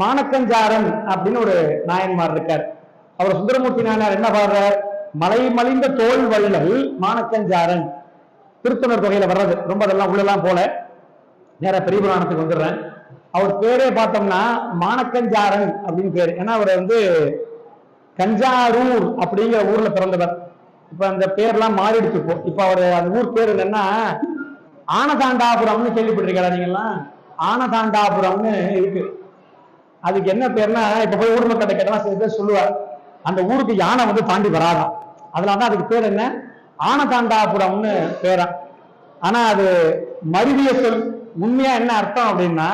மானக்கஞ்சாரன் அப்படின்னு ஒரு நாயன்மார் இருக்கார். அவர் சுந்தரமூர்த்தி நாயனார் என்ன பாடுறார்? மலை மலிந்த தோல் வள்ளல் மானக்கஞ்சாரன் திருத்தணர் தொகையில வர்றது. ரொம்ப அதெல்லாம் உள்ளெல்லாம் போல. நேர பெரிய புராணத்துக்கு வந்துடுறேன். அவர் பேரே பார்த்தோம்னா மானக்கஞ்சாரன் அப்படின்னு பேர். ஏன்னா அவர் வந்து கஞ்சாரூர் அப்படிங்கிற ஊர்ல பிறந்தவர். இப்ப அந்த பேர்லாம் மாறிடுச்சு இப்போ. இப்ப அவர் அந்த ஊர் பேர் என்னன்னா ஆனதாண்டாபுரம்னு கேள்விப்பட்டிருக்கீங்களா நீங்கெல்லாம்? ஆனதாண்டாபுரம்னு இருக்கு. அதுக்கு என்ன பேர்னா இப்ப போய் ஊர் மக்கள்கிட்ட கேட்டா சில பேர் சொல்லுவார் அந்த ஊருக்கு யானை வந்து தாண்டி வராதான் அதனாலதான் அதுக்கு பேர் என்ன? ஆனதாண்டாபுரம்னு பேரா. ஆனா அது மருவிய சொல். உண்மையா என்ன அர்த்தம் அப்படின்னா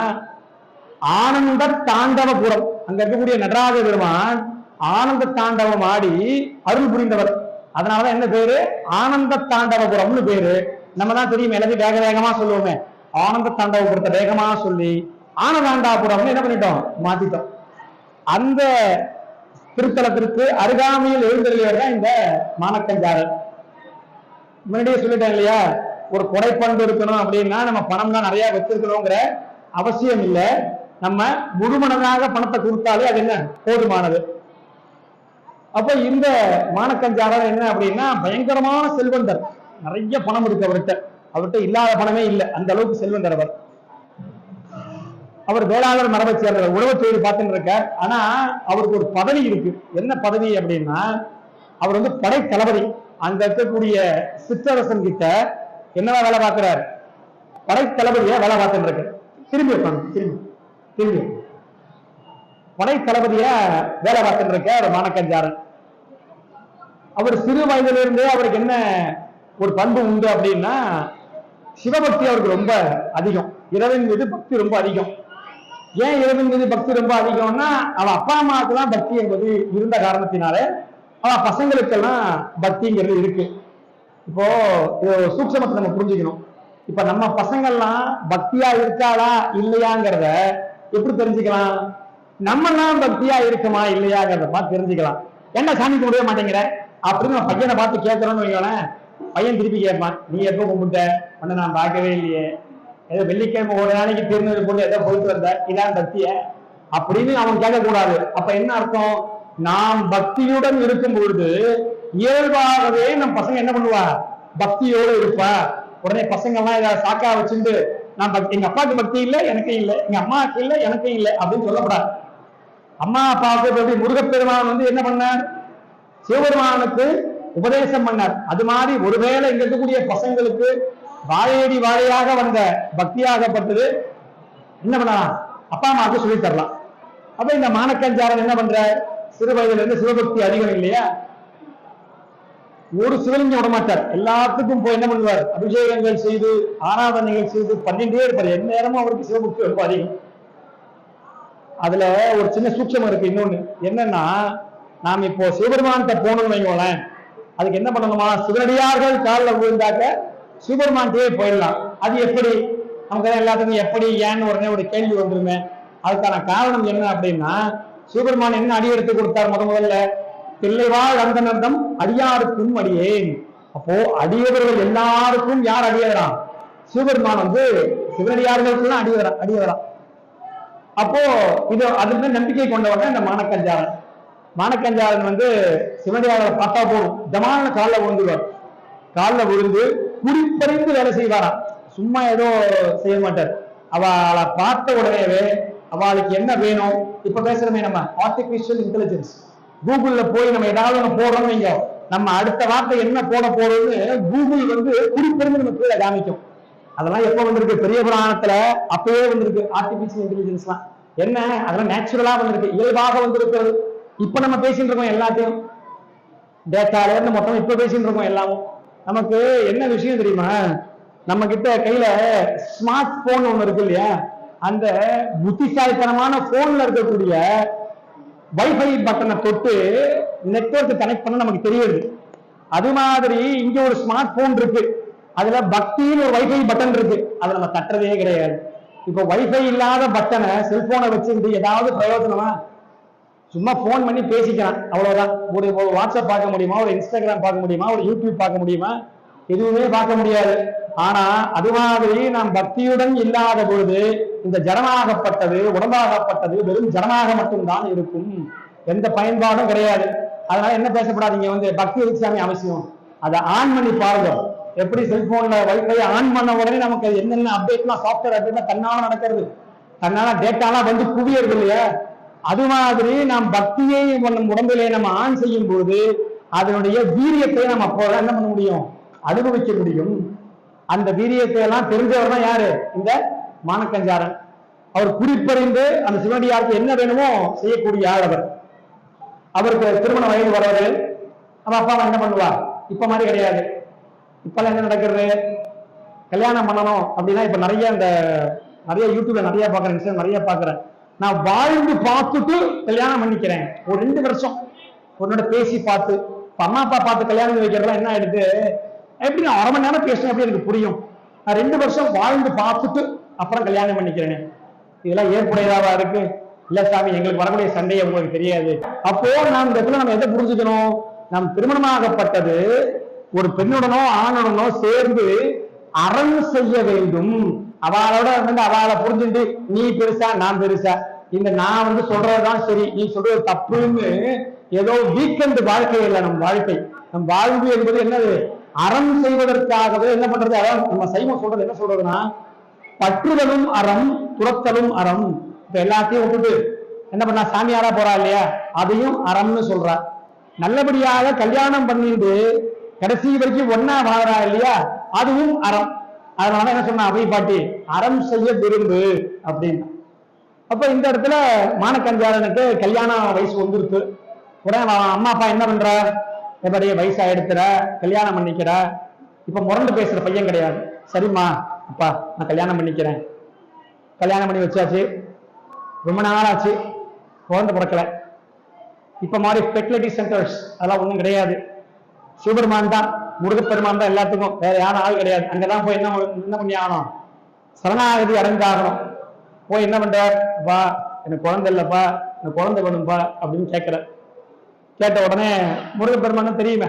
ஆனந்த தாண்டவபுரம். அங்க இருக்கக்கூடிய நடராஜ பெருமான் ஆனந்த தாண்டவம் ஆடி அருள் புரிந்தவர். அதனாலதான் என்ன பேரு? ஆனந்த தாண்டவபுரம்னு பேரு. நம்ம தான் தெரியும் எல்லாத்தையும் வேக வேகமா சொல்லுவோமே. ஆனந்த தாண்டவபுரத்தை வேகமா சொல்லி ஆனதாண்டாபுரம்னு என்ன பண்ணிட்டோம்? மாத்திட்டோம். அந்த திருத்தலத்திற்கு அருகாமையில் எழுந்தருளியவர் தான் இந்த மானக்கஞ்சாரர். முன்னாடியே சொல்லிட்டேன் இல்லையா? ஒரு கொடைப்பண்பு இருக்கணும் அப்படின்னா நம்ம பணம் தான் நிறைய வச்சிருக்கணுங்கிற அவசியம் இல்லை. நம்ம முழுமனதாக பணத்தை கொடுத்தாலே அது என்ன? போதுமானது. அப்ப இந்த மானக்கஞ்சாரர் என்ன அப்படின்னா பயங்கரமான செல்வந்தர். நிறைய பணம் இருக்கு அவர்கிட்ட. அவர்கிட்ட இல்லாத பணமே இல்லை. அந்த அளவுக்கு செல்வந்தர் அவர். அவர் வேளாளர் மரபை சேர்ந்தவர். உழவு தொழில் பார்த்துட்டு இருக்கார். ஆனா அவருக்கு ஒரு பதவி இருக்கு. என்ன பதவி அப்படின்னா அவர் வந்து படை தளபதி. அங்க இருக்கக்கூடிய சிற்றரசன் கிட்ட என்னவா வேலை பார்க்கிறார்? படை தளபதியா வேலை பார்த்துட்டு இருக்கு திரும்பி உட்காந்து திரும்பி. திரும்பி. படை தளபதியா வேலை பார்த்துட்டு இருக்க மானக்கஞ்சாரன். அவர் சிறு வயதிலிருந்தே இருந்தே அவருக்கு என்ன ஒரு பண்பு உண்டு அப்படின்னா சிவபக்தி அவருக்கு ரொம்ப அதிகம். இரவின் மீது பக்தி ரொம்ப அதிகம். ஏன் இறைவன் மீது பக்தி ரொம்ப அதிகம்னா அவ அப்பா அம்மாவுக்குலாம் பக்தி என்பது இருந்த காரணத்தினால அவ பசங்களுக்கெல்லாம் பக்திங்கிறது இருக்கு. இப்போ சூக்ஷமத்தை சூட்சமத்தை நம்ம புரிஞ்சுக்கணும். இப்ப நம்ம பசங்கள்லாம் பக்தியா இருக்காளா இல்லையாங்கிறத எப்படி தெரிஞ்சுக்கலாம்? நம்மலாம் பக்தியா இருக்குமா இல்லையாங்கிறத பார்த்து தெரிஞ்சுக்கலாம். என்ன சாமி கும்பிடவே மாட்டேங்கிற? அப்படின்னு நம்ம பையனை பார்த்து கேட்கறோம்னு வைங்களேன் பையன் திருப்பி கேட்பான் நீ எப்போ கும்பிட்ட? உன்னை நான் பார்க்கவே இல்லையே. ஏதோ வெள்ளிக்கிழமை ஒரு நாளைக்கு திருநெல் போட்டு ஏதோ போயிட்டு வந்த இதான் பக்திய அப்படின்னு அவன் கேட்கக்கூடாது. அப்ப என்ன அர்த்தம்? நாம் பக்தியுடன் இருக்கும் பொழுது இயல்பாகவே நம் பசங்க என்ன பண்ணுவா? பக்தியோடு இருப்பா. உடனே பசங்க எல்லாம் இதை சாக்கா வச்சுட்டு நான் பக்தி எங்க அப்பாவுக்கு பக்தி இல்லை எனக்கு இல்லை. எங்க அம்மாவுக்கு இல்லை எனக்கும் இல்லை. அப்படின்னு சொல்லப்படாது அம்மா அப்பாவுக்கு எப்படி முருகப்பெருமான் வந்து என்ன பண்ணார்? சிவபெருமானுக்கு உபதேசம் பண்ணார். அது மாதிரி ஒருவேளை இங்க இருக்கக்கூடிய பசங்களுக்கு வாழையடி வாழையாக வந்த பக்தியாகப்பட்டது என்ன பண்ணலாம்? அப்பா அம்மாவுக்கு சொல்லி தரலாம். அப்ப இந்த மானக்கஞ்சாரன் என்ன பண்ற சிறு வயதுல இருந்து சிவபக்தி அதிகம் இல்லையா? ஒரு சிவலிங்கம் விடமாட்டார் எல்லாத்துக்கும் போய் என்ன பண்ணுவார்? அபிஷேகங்கள் செய்து ஆராதனைகள் செய்து பண்ணிட்டே இருப்பார். எந்நேரமும் அவருக்கு சிவபக்தி ரொம்ப அதிகம். அதுல ஒரு சின்ன சூட்சம் இருக்கு இன்னொன்னு. என்னன்னா நாம் இப்போ சிவபெருமான்கிட்ட போகணும்னு வைங்களேன். அதுக்கு என்ன பண்ணணுமா? சிவனடியார்கள் காலில் விழுந்தாக்க சூப்பர்மான்டே போயிடலாம். அது எப்படி? நமக்கு தான் எல்லாத்துக்கும் எப்படி ஏன்னு உடனே ஒரு கேள்வி வந்துருமே. அதுக்கான காரணம் என்ன அப்படின்னா சூப்பர்மான் என்ன அடி எடுத்து கொடுத்தார் முத முதல்ல? தில்லைவாழ் அந்தனந்தம் அடியாருக்கும் அடியேன். அப்போ அடியவர்கள் எல்லாருக்கும் யார் அடியவரா? சூப்பர்மான் வந்து சிவனடியார்களுக்கு அடியவரா அடியவரா. அப்போ இது அதுக்கு நம்பிக்கை கொண்டவங்க இந்த மானக்கஞ்சாரன். மானக்கஞ்சாரன் வந்து சிவனடியார்களை பார்த்தா போதும். தமான காலில் உழுந்துவார் காலில் விழுந்து குறிப்பறிந்து வேலை செய்வாராம் சும்மா ஏதோ செய்ய மாட்டார். அவளை பார்த்த உடனேவே அவளுக்கு என்ன வேணும்? இப்ப பேசுறமே நம்ம ஆர்டிபிஷியல் இன்டெலிஜென்ஸ் கூகுள்ல போய் நம்ம ஏதாவது ஒண்ணு போடுறோம் வைங்க. நம்ம அடுத்த வார்த்தை என்ன போட போறோம்னு கூகுள் வந்து குறிப்பிருந்து நம்ம கீழே காமிக்கும். அதெல்லாம் எப்ப வந்திருக்கு? பெரிய புராணத்துல அப்பயே வந்திருக்கு ஆர்டிபிஷியல் இன்டெலிஜென்ஸ்லாம் என்ன? அதெல்லாம் நேச்சுரலா வந்திருக்கு. இயல்பாக வந்திருக்கிறது. இப்ப நம்ம பேசிட்டு இருக்கோம் எல்லாத்தையும். டேட்டால இருந்து மொத்தம் இப்ப பேசிட்டு இருக்கோம் எல்லாமும். நமக்கு என்ன விஷயம் தெரியுமா? நம்ம கிட்ட கையில ஸ்மார்ட் போன் ஒண்ணு இருக்கு இல்லையா? அந்த புத்திசாலித்தனமான போன்ல இருக்கக்கூடிய வைஃபை பட்டனை தொட்டு நெட்வொர்க் கனெக்ட் பண்ண நமக்கு தெரியுது. அது மாதிரி இங்க ஒரு ஸ்மார்ட் போன் இருக்கு. அதுல பக்தின்னு ஒரு வைஃபை பட்டன் இருக்கு. அதை நம்ம தட்டுறதே கிடையாது. இப்போ வைஃபை இல்லாத பட்டனை செல்போனை வச்சுக்கிட்டு ஏதாவது பிரயோஜனமா சும்மா ஃபோன் பண்ணி பேசிக்கலாம் அவ்வளவுதான். ஒரு ஒரு வாட்ஸ்அப் பார்க்க முடியுமா? ஒரு இன்ஸ்டாகிராம் பார்க்க முடியுமா? ஒரு யூடியூப் பார்க்க முடியுமா? எதுவுமே பார்க்க முடியாது. ஆனா அது மாதிரி நாம் பக்தியுடன் இல்லாத பொழுது இந்த ஜனமாகப்பட்டது உடம்பாகப்பட்டது வெறும் ஜனமாக மட்டும்தான் இருக்கும். எந்த பயன்பாடும் கிடையாது. அதனால என்ன பேசப்படாதீங்க. வந்து பக்தி எதுக்கு சாமி அவசியம். அதை ஆன் பண்ணி பாருங்க. எப்படி செல்போன்ல வைஃபை ஆன் பண்ண உடனே நமக்கு என்னென்ன அப்டேட்லாம் சாஃப்ட்வேர் அப்டேட்லாம் தன்னால நடக்கிறது. தன்னால டேட்டாலாம் வந்து குவியறது இல்லையா? அது மாதிரி நாம் பக்தியை நம் உடம்பிலே நம்ம ஆன் செய்யும் போது அதனுடைய வீரியத்தை நம்ம அப்போ என்ன பண்ண முடியும்? அனுபவிக்க முடியும். அந்த வீரியத்தை எல்லாம் தெரிஞ்சவர் தான் யாரு? இந்த மானக்கஞ்சாரன். அவர் குறிப்பறிந்து அந்த சிவனடியாருக்கு என்ன வேணுமோ செய்யக்கூடிய ஆள் அவர். அவருக்கு திருமண வயது வர்றது நம்ம அப்பா அம்மா என்ன பண்ணுவா? இப்ப மாதிரி கிடையாது. இப்பெல்லாம் என்ன நடக்கிறது? கல்யாணம் பண்ணணும் அப்படின்னா இப்ப நிறைய இந்த நிறைய யூடியூப்ல நிறைய பாக்குறேன் நிறைய பாக்குறேன் நான் வாழ்ந்து பார்த்துட்டு கல்யாணம் பண்ணிக்கிறேன். ஒரு ரெண்டு வருஷம். உன்னோட பேசி பார்த்து அம்மா அப்பா பார்த்து கல்யாணம் வைக்கிறதெல்லாம் வைக்கிறதுலாம் என்ன ஆயிடுது? எப்படி நான் அரை மணி நேரம் பேசுறேன் எப்படி எனக்கு புரியும்? நான் ரெண்டு வருஷம் வாழ்ந்து பார்த்துட்டு அப்புறம் கல்யாணம் பண்ணிக்கிறேன். இதெல்லாம் ஏற்புடையதாவா இருக்கு? இல்ல சாமி எங்களுக்கு வரக்கூடிய சண்டையை உங்களுக்கு தெரியாது. அப்போ நாம் இந்த இடத்துல நம்ம எதை புரிஞ்சுக்கணும்? நாம் திருமணமாகப்பட்டது ஒரு பெண்ணுடனோ ஆணுடனோ சேர்ந்து அறம் செய்ய வேண்டும். அவளோட வந்து அவளை புரிஞ்சுட்டு நீ பெருசா நான் பெருசா. இந்த நான் வந்து சொல்றதுதான் சரி நீ சொல்றது தப்புன்னு ஏதோ வீக்கெண்ட் வாழ்க்கை இல்லை நம் வாழ்க்கை. நம் வாழ்வு என்பது என்னது? அறம் செய்வதற்காகவே என்ன பண்றது? அதான் நம்ம சைவம் சொல்றது என்ன சொல்றதுன்னா பற்றுதலும் அறம் துரத்தலும் அறம். இப்ப எல்லாத்தையும் விட்டுட்டு என்ன பண்ணா சாமியாரா போறா இல்லையா? அதையும் அறம்னு சொல்றா. நல்லபடியாக கல்யாணம் பண்ணிட்டு கடைசி வரைக்கும் ஒன்னா வாழறா இல்லையா? அதுவும் அறம். அதனால என்ன சொன்ன அவை பாட்டி அறம் செய்ய விரும்பு அப்படின்னு. அப்ப இந்த இடத்துல மானக்கஞ்சாரனுக்கு கல்யாண வயசு வந்துருக்கு உடனே அம்மா அப்பா என்ன பண்ற? எப்படி வயசாயிடுத்துற கல்யாணம் பண்ணிக்கிற இப்ப முரண்டு பேசுற பையன் கிடையாது. சரிம்மா அப்பா நான் கல்யாணம் பண்ணிக்கிறேன். கல்யாணம் பண்ணி வச்சாச்சு. ரொம்ப நாள் ஆச்சு. குழந்தை பிறக்கல. இப்ப மாதிரி ஃபெர்டிலிட்டி சென்டர்ஸ் அதெல்லாம் ஒன்றும் கிடையாது. சிவபெருமான் தான். முருகப்பெருமான் தான் எல்லாத்துக்கும். வேற யாரும் ஆள் கிடையாது. அங்கதான் போய் என்ன என்ன பண்ணி ஆகணும்? சரணாகதி அடைந்தாகணும் போய் என்ன பண்றார் வா எனக்கு குழந்தை இல்லப்பா எனக்கு குழந்தை வேணும்பா அப்படின்னு கேட்கிற. கேட்ட உடனே முருகப்பெருமான் தெரியுமே.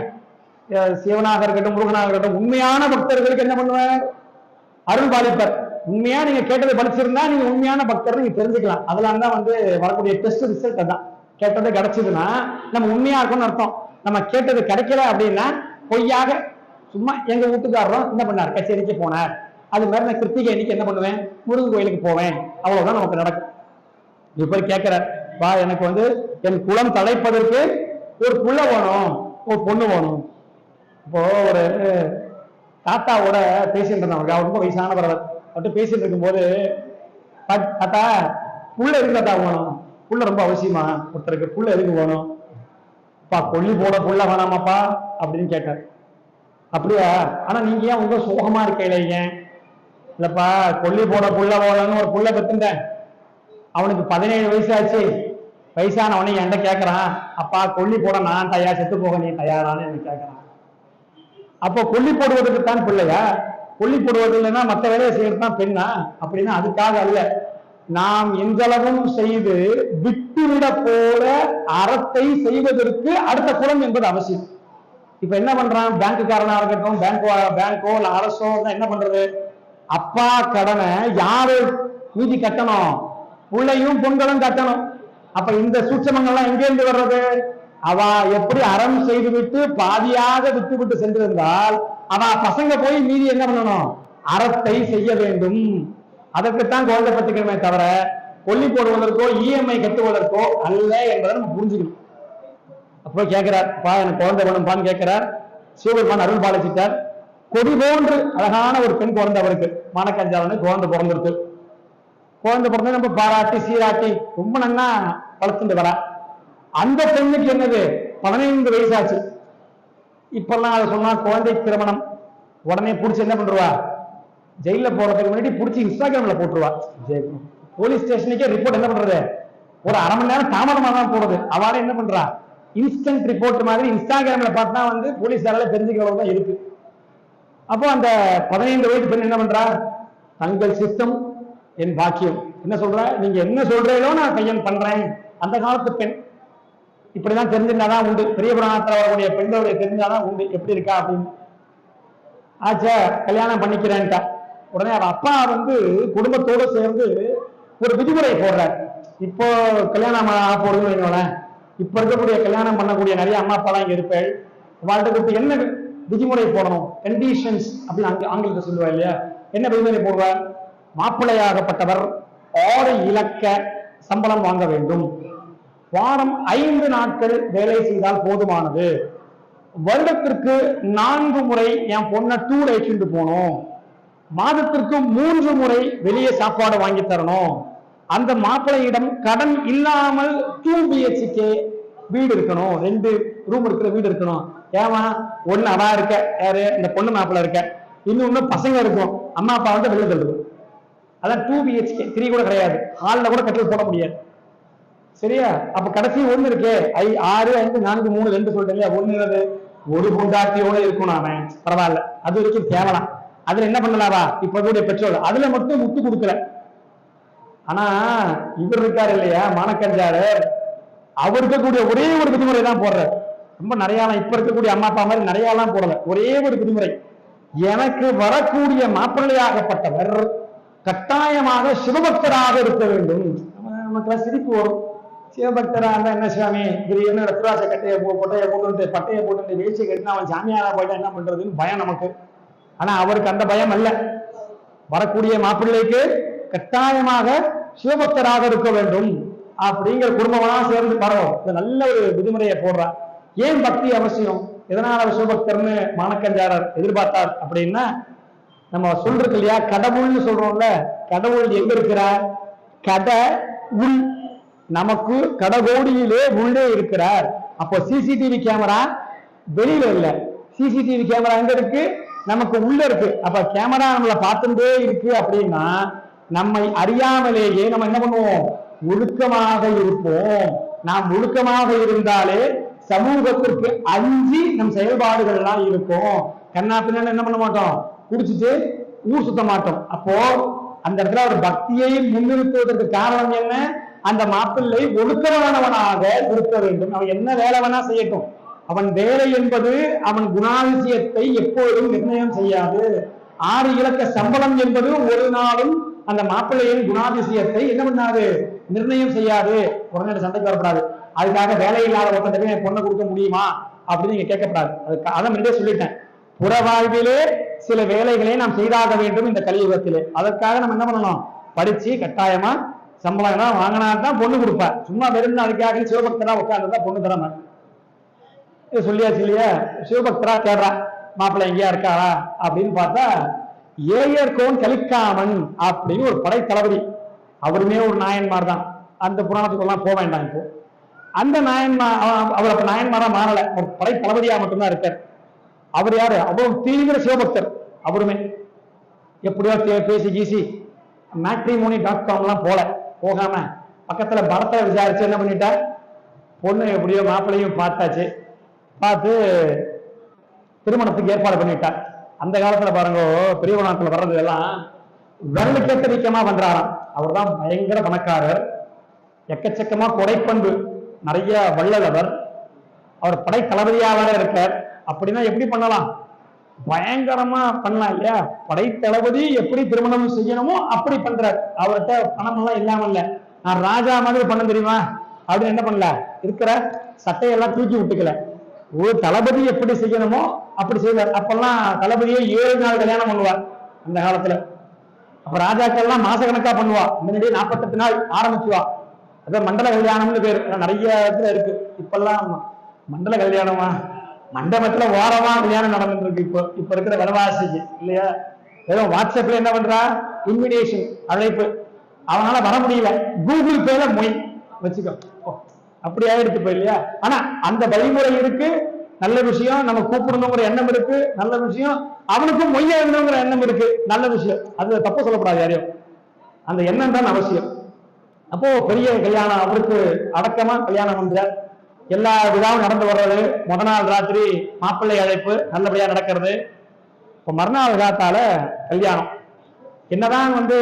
சிவனாக இருக்கட்டும் முருகனாக இருக்கட்டும் உண்மையான பக்தர்களுக்கு என்ன பண்ணுவார் அருள் பாலிப்பர். உண்மையா நீங்க கேட்டதை படிச்சிருந்தா நீங்க உண்மையான பக்தர் நீங்க தெரிஞ்சுக்கலாம். அதெல்லாம் தான் வந்து வரக்கூடிய டெஸ்ட் ரிசல்ட் அதான். கேட்டது கிடைச்சதுன்னா நம்ம உண்மையா இருக்கும்னு அர்த்தம். நம்ம கேட்டது கிடைக்கல அப்படின்னா பொய்யாக சும்மா எங்க வீட்டுக்காரரும் என்ன பண்ணார்? கச்சேரிக்கு போனார். அது மாதிரி நான் கிருத்திகை அன்னைக்கு என்ன பண்ணுவேன்? முருகன் கோயிலுக்கு போவேன். அவ்வளவுதான் நமக்கு நடக்கும். இப்ப கேட்கிறார். வா எனக்கு வந்து என் குலம் தலைப்பதற்கு ஒரு புள்ள வேணும் ஒரு பொண்ணு வேணும். இப்போ ஒரு தாத்தாவோட பேசிட்டு இருந்தாங்க அவர் ரொம்ப வயசானவர் அவர். அவர்கிட்ட பேசிட்டு இருக்கும்போது "பாட்- தாத்தா புள்ள எதுக்கு தாத்தா வேணும்? புள்ள ரொம்ப அவசியமா? ஒருத்தருக்கு புள்ள எதுக்கு வேணும்? அப்பா கொல்லி போட புள்ள வேணாமாப்பா அப்படின்னு கேட்டார். அப்படியா? ஆனா நீங்க ஏன் உங்க சோகமா இருக்கல ஏன் இல்லப்பா கொல்லி போட புள்ள வேணும்னு ஒரு புள்ள பெத்துட்டேன் அவனுக்கு பதினேழு வயசு ஆச்சு வயசானவனே என்கிட்ட கேட்கறான் அப்பா கொல்லி போட நான் தயார் செத்து போக நீ தயாரான்னு என்ன கேட்கறான் அப்போ கொல்லி போடுவதற்கு தான் பிள்ளையா? கொல்லி போடுவது இல்லைன்னா மற்ற வேலையை செய்யறது தான் பெண்ணா? அப்படின்னா அதுக்காக அல்ல. நாம் எந்தளவும் செய்து விட்டுவிட போல அறத்தை செய்வதற்கு அடுத்த குலம் என்பது அவசியம். இப்ப என்ன பண்றான்? பேங்க்குக்காரனா இருக்கட்டும் பேங்கோ பேங்கோ இல்ல அரசோ என்ன பண்றது? அப்பா கடனை யாரு மீதி கட்டணும்? பிள்ளையும் பொங்கலும் கட்டணும். அப்ப இந்த சூட்சமங்கள்லாம் எங்க இருந்து வர்றது? அவ எப்படி அறம் செய்து விட்டு பாதியாக விட்டு விட்டு சென்றிருந்தால் அவ பசங்க போய் மீதி என்ன பண்ணணும்? அறத்தை செய்ய வேண்டும். அதற்குத்தான் குழந்தை பத்துக்கணுமே தவிர கொல்லி போடுவதற்கோ இஎம்ஐ கட்டுவதற்கோ அல்ல என்பதை நம்ம புரிஞ்சுக்கணும். அப்போ கேட்கிறார் பா எனக்கு குழந்தை வேணும்பான்னு கேட்கிறார். சிவபெருமான் அருள் பாலிச்சிட்டார். கொடி போன்று அழகான ஒரு பெண் குழந்தை அவருக்கு. மானக்கஞ்சாவனு குழந்தை பிறந்திருக்கு. குழந்தை பிறந்து நம்ம பாராட்டி சீராட்டி ரொம்ப நன்னா வளர்த்துட்டு வரா. அந்த பெண்ணுக்கு என்னது? பதினைந்து வயசாச்சு. இப்பெல்லாம் அதை சொன்னா குழந்தை திருமணம். உடனே பிடிச்சி என்ன பண்றவா ஜெயில போறதுக்கு முன்னாடி புடிச்சு இன்ஸ்டாகிராம்ல போட்டுருவா. போலீஸ் ஸ்டேஷனுக்கே ரிப்போர்ட் என்ன பண்றது? ஒரு அரை மணி நேரம் தாமதமா தான் போறது. அவளே என்ன பண்றா? இன்ஸ்டன்ட் ரிப்போர்ட் மாதிரி இன்ஸ்டாகிராம்ல பார்த்தா வந்து போலீஸாரால தெரிஞ்சுக்கிறவங்க தான் இருக்கு. அப்போ அந்த பதினைந்து வயது பெண் என்ன பண்றா? தங்கள் சித்தம் என் பாக்கியம். என்ன சொல்ற? நீங்க என்ன சொல்றீங்களோ நான் கையன் பண்றேன். அந்த காலத்து பெண். இப்படிதான் தெரிஞ்சிருந்தாதான் உண்டு. பெரிய புராணத்துல வரக்கூடிய பெண்களுடைய தெரிஞ்சாதான் உண்டு. எப்படி இருக்கா அப்படின்னு. ஆச்சா கல்யாணம் பண்ணிக்கிறேன்ட்டா. உடனே அவ அப்பா வந்து குடும்பத்தோடு சேர்ந்து ஒரு விதிமுறை போடுறார். இப்போ கல்யாணம் ஆக போடுதுன்னு வைங்களேன். இப்ப இருக்கக்கூடிய கல்யாணம் பண்ணக்கூடிய நிறைய அம்மா அப்பாலாம் இங்கே இருப்பேள். வாழ்க்கை என்ன விதிமுறை போடணும்? கண்டிஷன்ஸ் அப்படின்னு ஆங்கிலத்தை சொல்லுவா இல்லையா? என்ன விதிமுறை போடுவார் மாப்பிள்ளையாகப்பட்டவர் ஆறு இலக்க சம்பளம் வாங்க வேண்டும். வாரம் ஐந்து நாட்கள் வேலை செய்தால் போதுமானது. வருடத்திற்கு நான்கு முறை என் பொண்ணை டூர் அழைச்சிட்டு போகணும். மாதத்திற்கு மூன்று முறை வெளியே சாப்பாடு வாங்கி தரணும். அந்த மாப்பிள்ளையிடம் கடன் இல்லாமல் டூ பிஹெச்கே வீடு இருக்கணும். ரெண்டு ரூம் இருக்கிற வீடு இருக்கணும். ஏமா ஒண்ணு அவா இருக்க யாரு? இந்த பொண்ணு மாப்பிள்ளை இருக்க. இன்னொன்னு பசங்க இருக்கும். அம்மா அப்பா வந்து வெளில தள்ளுவோம் அதான் டூ பிஹெச்கே த்ரீ கூட கிடையாது. ஹாலில் கூட கட்டில் போட முடியாது. சரியா? அப்ப கடைசி ஒண்ணு இருக்கே. ஐ ஆறு ஐந்து நான்கு மூணு ரெண்டு சொல்லிட்டேன் இல்லையா? ஒண்ணு ஒரு பொண்டாட்டியோட இருக்கணும் அவன். பரவாயில்ல. அது வரைக்கும் தேவலாம். அதுல என்ன பண்ணலாவா? இப்ப பெட்ரோல் அதுல மட்டும் முட்டு கொடுக்கல. ஆனா இவர் இருக்காரு இல்லையா மானக்கஞ்சாரு அவர் இருக்கக்கூடிய ஒரே ஒரு விதிமுறை தான் போடுறாரு. ரொம்ப நிறையாலாம் இப்ப இருக்கக்கூடிய அம்மா அப்பா மாதிரி நிறையாலாம் போடல. ஒரே ஒரு விதிமுறை எனக்கு வரக்கூடிய மாப்பிள்ளையாகப்பட்டவர் கட்டாயமாக சிவபக்தராக இருக்க வேண்டும். நமக்கெல்லாம் சிரிப்பு வரும். சிவபக்தரா இருந்தா என்ன சுவாமி இது என்ன ரத்ராச கட்டையை போ கொட்டையை போட்டு பட்டையை போட்டு வேச்சு கட்டினா அவன் சாமியாரா போயிட்டா என்ன பண்றதுன்னு பயம் நமக்கு. ஆனா அவருக்கு அந்த பயம் அல்ல. வரக்கூடிய மாப்பிள்ளைக்கு கட்டாயமாக சிவபக்தராக இருக்க வேண்டும். அப்படிங்கிற குடும்பமெல்லாம் சேர்ந்து பரவும். இது நல்ல ஒரு விதிமுறையை போடுறான் ஏன் பக்தி அவசியம்? எதனால அவர் சிவபக்தர்னு மாணக்கஞ்சாரர் எதிர்பார்த்தார் அப்படின்னா நம்ம சொல்றது இல்லையா? கடவுள்னு சொல்றோம்ல. கடவுள் எங்க இருக்கிறார்? கட உள். நமக்கு கடகோடியிலே உள்ளே இருக்கிறார். அப்போ சிசிடிவி கேமரா வெளியில இல்ல. சிசிடிவி கேமரா எங்க இருக்கு? நமக்கு உள்ள இருக்கு. அப்ப கேமரா நம்மளை பார்த்துட்டே இருக்கு அப்படின்னா நம்மை அறியாமலேயே நம்ம என்ன பண்ணுவோம்? ஒழுக்கமாக இருப்போம். நாம் ஒழுக்கமாக இருந்தாலே சமூகத்திற்கு அஞ்சு நம் செயல்பாடுகள் எல்லாம் இருக்கும். கண்ணா பின்னால என்ன பண்ண மாட்டோம்? குடிச்சிட்டு ஊர் சுத்த மாட்டோம். அப்போ அந்த இடத்துல ஒரு பக்தியை முன்னிறுத்துவதற்கு காரணம் என்ன? அந்த மாப்பிள்ளை ஒழுக்கமானவனாக இருக்க வேண்டும். அவன் என்ன வேலை வேணா செய்யட்டும். அவன் வேலை என்பது அவன் குணாதிசயத்தை எப்போதும் நிர்ணயம் செய்யாது. ஆறு இலக்க சம்பளம் என்பது ஒரு நாளும் அந்த மாப்பிள்ளையின் குணாதிசயத்தை என்ன பண்ணாது? நிர்ணயம் செய்யாது. உடனே சண்டைக்கு வரப்படாது. அதுக்காக வேலை இல்லாத ஒருத்தன் என் பொண்ணை கொடுக்க முடியுமா? அப்படின்னு நீங்க கேட்கப்படாது. அதுக்கு அதை முன்னே சொல்லிட்டேன். புற வாழ்விலே சில வேலைகளை நாம் செய்தாக வேண்டும் இந்த கலியுகத்திலே. அதற்காக நம்ம என்ன பண்ணணும்? படிச்சு கட்டாயமா சம்பளம் எல்லாம் வாங்கினா தான் பொண்ணு கொடுப்பா சும்மா வெறும் அதுக்காக சிவபக்தரா உட்கார்ந்து பொண்ணு தரமா. சொல்லியாச்சு இல்லையா? சிவபக்தரா தேடுறா. மாப்பிள்ளை எங்கேயா இருக்காரா? அப்படின்னு பார்த்தா ஏயர்கோன் கலிக்காமன் அப்படின்னு ஒரு படை தளபதி. அவருமே ஒரு நாயன்மார் தான். அந்த புராணத்துக்குலாம் போக வேண்டாம் இப்போ. அந்த நாயன்மா அவர் அப்ப நாயன்மாரா மாறல. ஒரு படை தளபதியா மட்டும்தான் இருக்கார். அவர் யாரு? அவ்வளவு தீவிர சிவபக்தர். அவருமே. எப்படியோ தே- பேசி கீசி மேட்ரிமோனி டாட் காம்லாம் போல. போகாம பக்கத்துல பரத்தை விசாரிச்சு என்ன பண்ணிட்டா பொண்ணு எப்படியோ மாப்பிள்ளையும் பார்த்தாச்சு. பார்த்து திருமணத்துக்கு ஏற்பாடு பண்ணிட்டா அந்த காலத்துல பாருங்க பெரிய நாட்டுல வர்றது எல்லாம் விரலுக்கேத்த வீக்கமா பண்றாராம் அவர் தான் பயங்கர பணக்காரர். எக்கச்சக்கமா கொடைப்பண்பு. நிறைய வள்ளலவர். அவர் படை தளபதியாக இருக்கார். அப்படின்னா எப்படி பண்ணலாம்? பயங்கரமா பண்ணலாம் இல்லையா? படை தளபதி எப்படி திருமணம் செய்யணுமோ அப்படி பண்றார். அவர்கிட்ட பணம் எல்லாம் இல்லாம இல்ல. நான் ராஜா மாதிரி பண்ண தெரியுமா? அப்படின்னு என்ன பண்ணல? இருக்கிற சட்டையெல்லாம் தூக்கி விட்டுக்கல. ஒரு தளபதி எப்படி செய்யணுமோ அப்படி செய்வார். அப்பெல்லாம் தளபதியை ஏழு நாள் கல்யாணம் பண்ணுவார் அந்த காலத்துல. அப்ப ராஜாக்கள்லாம் மாசக்கணக்கா பண்ணுவா. முன்னாடியே நாற்பத்தெட்டு நாள் ஆரம்பிச்சுவா. அதான் மண்டல கல்யாணம்னு பேரு. நிறைய இடத்துல இருக்கு. இப்பெல்லாம் மண்டல கல்யாணமா? மண்டபத்துல ஓரமா கல்யாணம் நடந்துட்டு இருக்கு இப்போ. இப்ப இருக்கிற விலவாசிக்கு இல்லையா? ஏதோ வாட்ஸ்அப்ல என்ன பண்றா? இன்விடேஷன் அழைப்பு. அவனால வர முடியல. கூகுள் பேல மொய் வச்சுக்கோ. ஓ, அப்படி ஆயிடுச்சு போய் இல்லையா? ஆனா அந்த வழிமுறை இருக்கு. நல்ல விஷயம் நம்ம கூப்பிடணுங்கிற எண்ணம் இருக்கு. நல்ல விஷயம் அவனுக்கும் மொய் எழுதணுங்கிற எண்ணம் இருக்கு. நல்ல விஷயம். அது தப்பு சொல்லப்படாது யாரையும். அந்த எண்ணம் தான் அவசியம். அப்போ பெரிய கல்யாணம் அவருக்கு அடக்கமா கல்யாணம் பண்றார் எல்லா விழாவும் நடந்து வர்றது முத நாள் ராத்திரி மாப்பிள்ளை அழைப்பு நல்லபடியா நடக்கிறது. இப்போ மறுநாள் காத்தால கல்யாணம். என்னதான் வந்து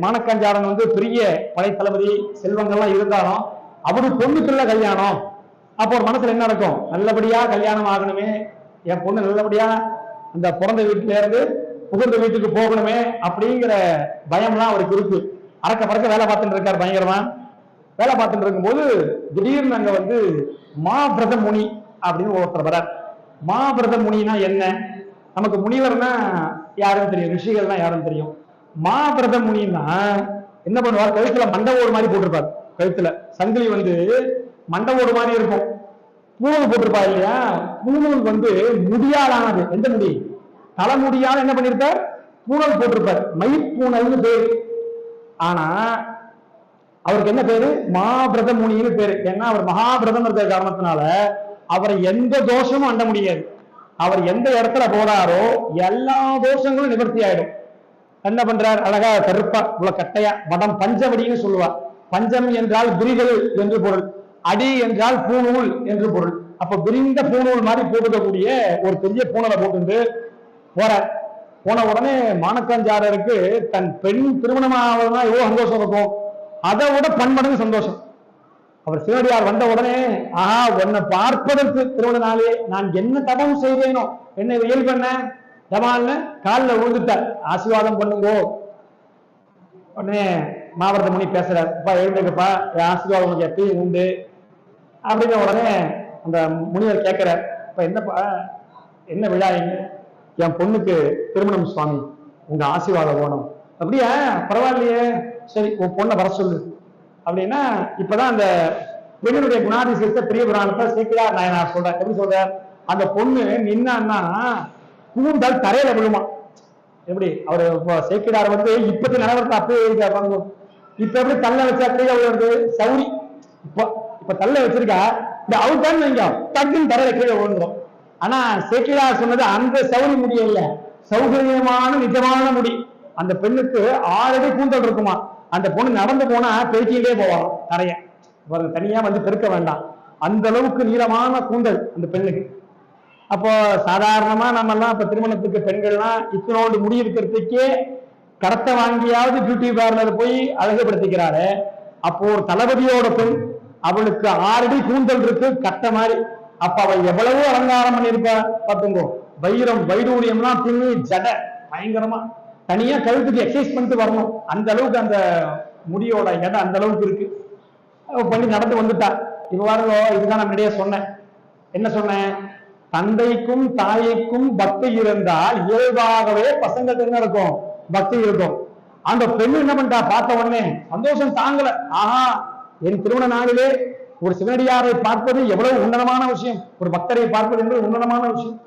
மானக்கஞ்சாரன் வந்து பெரிய படை தளபதி செல்வங்கள்லாம் இருந்தாலும் அவரு பொண்ணுக்குள்ள கல்யாணம். அப்போ ஒரு மனசுல என்ன நடக்கும்? நல்லபடியா கல்யாணம் ஆகணுமே. என் பொண்ணு நல்லபடியா அந்த பிறந்த வீட்டுல இருந்து புகுந்த வீட்டுக்கு போகணுமே அப்படிங்கிற பயம்லாம் அவருக்கு இருக்கு. அறக்க பறக்க வேலை பார்த்துட்டு இருக்காரு பயங்கரமா. வேலை பார்த்துட்டு இருக்கும்போது திடீர்னு அங்க வந்து மாபிரத முனி அப்படின்னு ஒருத்தர் வரார் மாபிரத முனினா என்ன? நமக்கு முனிவர்னா யாருன்னு தெரியும். ரிஷிகள்னா யாரும் தெரியும். மாபிரத முனின்னா என்ன பண்ணுவார்? கழுத்துல மண்டவோடு மாதிரி போட்டிருப்பார். கழுத்துல சங்கிலி வந்து மண்டபோடு மாதிரி இருக்கும். பூணூல் போட்டிருப்பா இல்லையா? பூணூல் வந்து முடியாலானது எந்த முடி? தலைமுடியால் என்ன பண்ணிருப்பார்? பூணல் போட்டிருப்பார். மயிற்பூணல்னு பேர். ஆனா அவருக்கு என்ன பேரு? மகாபிரத முனின்னு பேரு. ஏன்னா அவர் மகாபிரதம் இருக்கிற காரணத்தினால அவரை எந்த தோஷமும் அண்ட முடியாது. அவர் எந்த இடத்துல போறாரோ எல்லா தோஷங்களும் நிவர்த்தி ஆயிடும். என்ன பண்றார்? அழகா கருப்பா இவ்வளவு கட்டையா வடம் பஞ்சவடின்னு சொல்லுவா பஞ்சம் என்றால் விரிகள் என்று பொருள். அடி என்றால் பூணூல் என்று பொருள். அப்ப விரிந்த பூணூல் மாதிரி போட்டுக்கக்கூடிய ஒரு பெரிய பூனலை போட்டு போற. போன உடனே மானக்கஞ்சாரருக்கு தன் பெண் திருமணம் ஆவதுனா எவ்வளவு சந்தோஷம் இருக்கும். அதை விட பன்மடங்கு சந்தோஷம். அவர் சிவடியார் வந்த உடனே ஆஹா உன்னை பார்ப்பதற்கு திருமண நாளே நான் என்ன தவம் செய்வேனோ என்ன வெயில் பண்ண ஜமால்னு காலில் விழுந்துட்டார். ஆசீர்வாதம் பண்ணுங்கோ. உடனே மாவட்ட முனி பேசுறாரு. அப்பா எழுந்துக்கப்பா என் ஆசீர்வாதம் உனக்கு எப்பயும் உண்டு. அப்படின்ன உடனே அந்த முனிவர் கேட்கிறார் இப்ப என்னப்பா? என்ன விழா எங்க என் பொண்ணுக்கு திருமணம் சுவாமி. உங்க ஆசீர்வாதம் வேணும். அப்படியா? பரவாயில்லையே. சரி உன் பொண்ணை வர சொல்லு. அப்படின்னா இப்பதான் அந்த பெண்ணுடைய குணாதிசயத்தை பிரிய புராணத்தை சீக்கிரம் நான் நான் சொல்றேன் எப்படி சொல்றேன் அந்த பொண்ணு நின்னான்னா கூந்தல் தரையில விழுமா. எப்படி? அவர் இப்போ சேக்கிடார் வந்து இப்பத்தி நிலவரத்தை அப்படியே இருக்கார் பாருங்க இப்ப எப்படி தள்ள வச்சா கீழே விழுந்து? சௌரி இப்போ இப்ப தள்ள வச்சிருக்கா? இந்த அவுட்டான்னு வைங்க. டக்குன்னு தரையில கீழே விழுந்துடும் ஆனா சேக்கிடார் சொன்னது அந்த சௌரி முடி இல்ல. சௌகரியமான நிஜமான முடி. அந்த பெண்ணுக்கு ஆல்ரெடி கூந்தல் இருக்குமா? அந்த பொண்ணு நடந்து போனா பெருக்கிட்டே போவாராம் நிறைய தனியா வந்து பெருக்க வேண்டாம். அந்த அளவுக்கு நீளமான கூந்தல் அந்த பெண்ணுக்கு. அப்போ சாதாரணமா நம்ம எல்லாம் இப்ப திருமணத்துக்கு பெண்கள்லாம் இத்தனோடு முடி இருக்கிறதுக்கே கடத்தை வாங்கியாவது பியூட்டி பார்லர் போய் அழகுபடுத்திக்கிறாரு அப்போ ஒரு தளபதியோட பெண் அவளுக்கு ஆறடி கூந்தல் இருக்கு கட்ட மாதிரி. அப்ப அவள் எவ்வளவோ அலங்காரம் பண்ணிருப்பா பாத்துங்கோ வைரம் வைடூரியம்லாம் பின்னி ஜடை பயங்கரமா. தனியா கழுத்துக்கு எக்ஸசைஸ் பண்ணிட்டு வரணும். அந்த அளவுக்கு அந்த முடியோட இடம் அந்த அளவுக்கு இருக்கு. பண்ணி நடந்து வந்துட்டா. இவ்வாறு இதுதான் நான் முன்னாடியே சொன்னேன். என்ன சொன்னேன்? தந்தைக்கும் தாய்க்கும் பக்தி இருந்தால் இயல்பாகவே பசங்களுக்கு என்ன இருக்கும்? பக்தி இருக்கும். அந்த பெண் என்ன பண்ணிட்டா? பார்த்த உடனே சந்தோஷம் தாங்கல. ஆஹா என் திருமண நாளிலே ஒரு சிவனடியாரை பார்ப்பது எவ்வளவு உன்னதமான விஷயம். ஒரு பக்தரை பார்ப்பது என்பது உன்னதமான விஷயம்.